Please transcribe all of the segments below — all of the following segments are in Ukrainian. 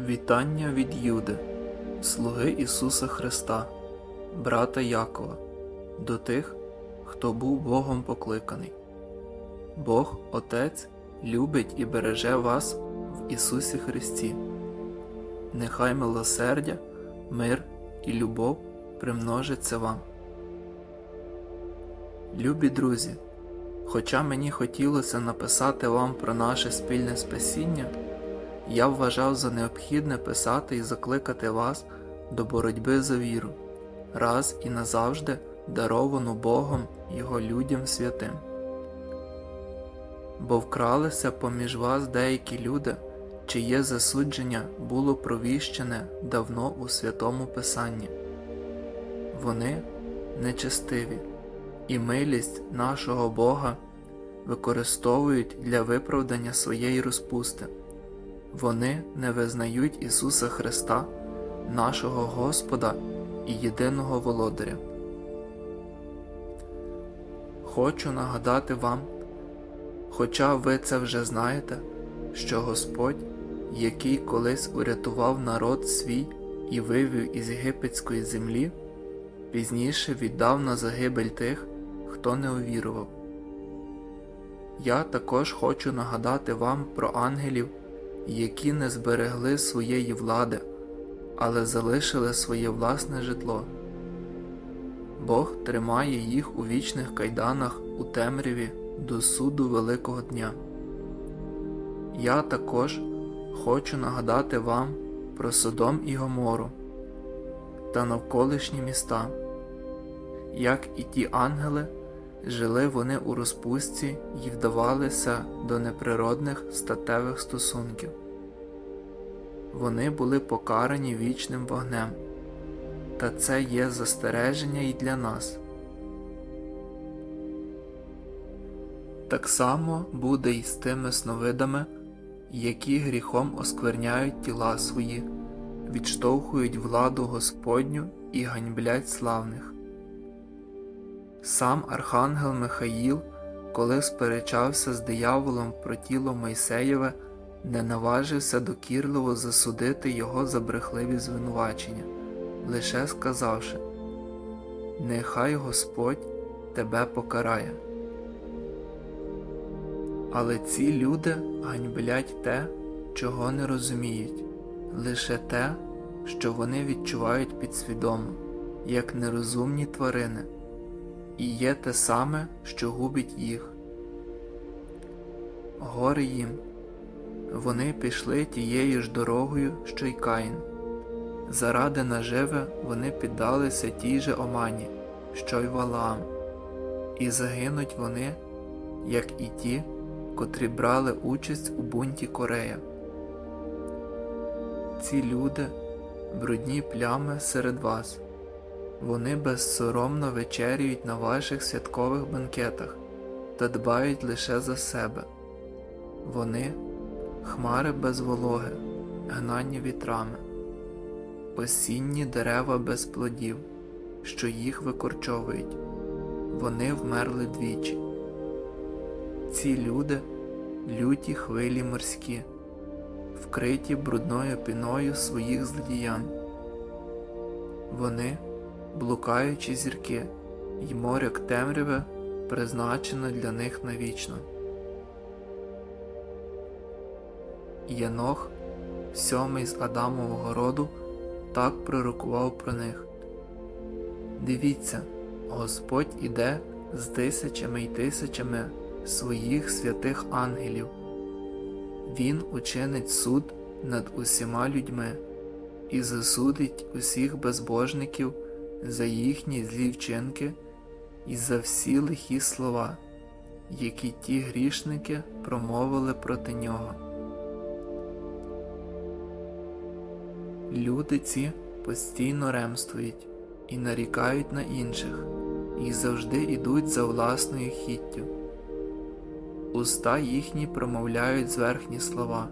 Вітання від Юди, слуги Ісуса Христа, брата Якова, до тих, хто був Богом покликаний. Бог Отець любить і береже вас в Ісусі Христі. Нехай милосердя, мир і любов примножиться вам. Любі друзі, хоча мені хотілося написати вам про наше спільне спасіння, я вважав за необхідне писати і закликати вас до боротьби за віру, раз і назавжди даровану Богом Його людям святим. Бо вкралися поміж вас деякі люди, чиє засудження було провіщене давно у святому Писанні. Вони нечестиві, і милість нашого Бога використовують для виправдання своєї розпусти. Вони не визнають Ісуса Христа, нашого Господа і єдиного володаря. Хочу нагадати вам, хоча ви це вже знаєте, що Господь, який колись урятував народ свій і вивів із єгипетської землі, пізніше віддав на загибель тих, хто не увірував. Я також хочу нагадати вам про ангелів які не зберегли своєї влади, але залишили своє власне житло. Бог тримає їх у вічних кайданах у темряві до суду Великого дня. Я також хочу нагадати вам про Содом і Гомору та навколишні міста, як і ті ангели. Жили вони у розпустці і вдавалися до неприродних статевих стосунків. Вони були покарані вічним вогнем, та це є застереження і для нас. Так само буде й з тими сновидами, які гріхом оскверняють тіла свої, відштовхують владу Господню і ганьблять славних. Сам Архангел Михаїл, коли сперечався з дияволом про тіло Мойсеєве, не наважився докірливо засудити його за брехливі звинувачення, лише сказавши Нехай Господь тебе покарає. Але ці люди ганьблять те, чого не розуміють, лише те, що вони відчувають підсвідомо, як нерозумні тварини і є те саме, що губить їх. Горе їм, вони пішли тією ж дорогою, що й Каїн. Заради наживе вони піддалися тій же омані, що й Валаам, і загинуть вони, як і ті, котрі брали участь у бунті Корея. Ці люди брудні плями серед вас. Вони безсоромно вечерюють на ваших святкових банкетах та дбають лише за себе. Вони хмари без вологи, гнані вітрами, осінні дерева без плодів, що їх викорчовують. Вони вмерли двічі. Ці люди люті хвилі морські, вкриті брудною піною своїх злодіянь. Вони блукаючі зірки, й моряк темряве призначено для них навічно. Єнох, сьомий з Адамового роду, так пророкував про них. Дивіться, Господь іде з тисячами й тисячами своїх святих ангелів. Він учинить суд над усіма людьми і засудить усіх безбожників за їхні злі вчинки і за всі лихі слова, які ті грішники промовили проти нього. Люди ці постійно ремствують і нарікають на інших, і завжди йдуть за власною хіттю. Уста їхні промовляють зверхні слова.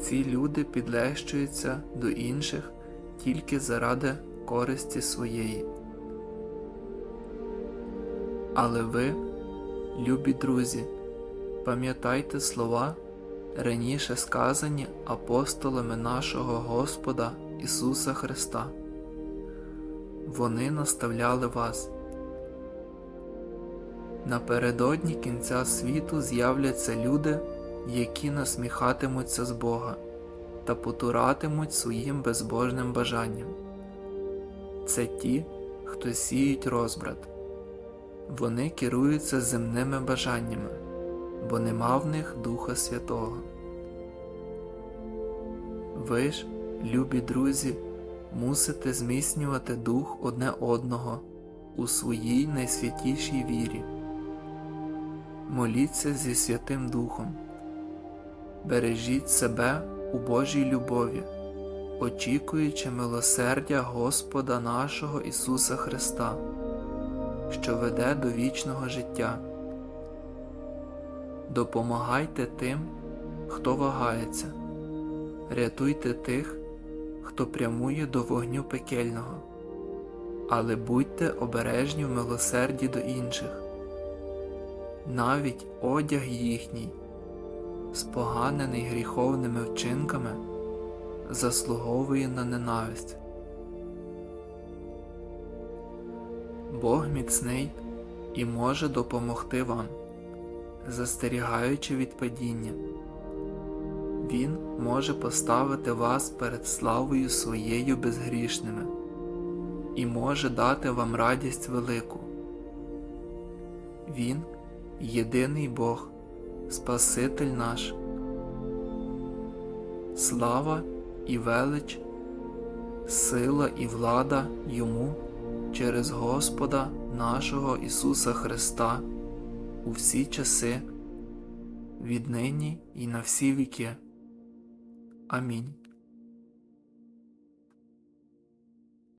Ці люди підлещуються до інших тільки заради користі своєї. Але ви, любі друзі, пам'ятайте слова, раніше сказані апостолами нашого Господа Ісуса Христа. Вони наставляли вас. Напередодні кінця світу з'являться люди, які насміхатимуться з Бога та потуратимуть своїм безбожним бажанням. Це ті, хто сіють розбрат. Вони керуються земними бажаннями, бо нема в них Духа Святого. Ви ж, любі друзі, мусите зміцнювати дух одне одного у своїй найсвятішій вірі. Моліться зі Святим Духом, бережіть себе у Божій любові, очікуючи милосердя Господа нашого Ісуса Христа, що веде до вічного життя. Допомагайте тим, хто вагається, рятуйте тих, хто прямує до вогню пекельного, але будьте обережні в милосерді до інших. Навіть одяг їхній, споганений гріховними вчинками, заслуговує на ненависть. Бог міцний і може допомогти вам, застерігаючи від падіння. Він може поставити вас перед славою своєю безгрішними і може дати вам радість велику. Він єдиний Бог, Спаситель наш. Слава і велич, сила і влада Йому через Господа нашого Ісуса Христа у всі часи, віднині і на всі віки. Амінь.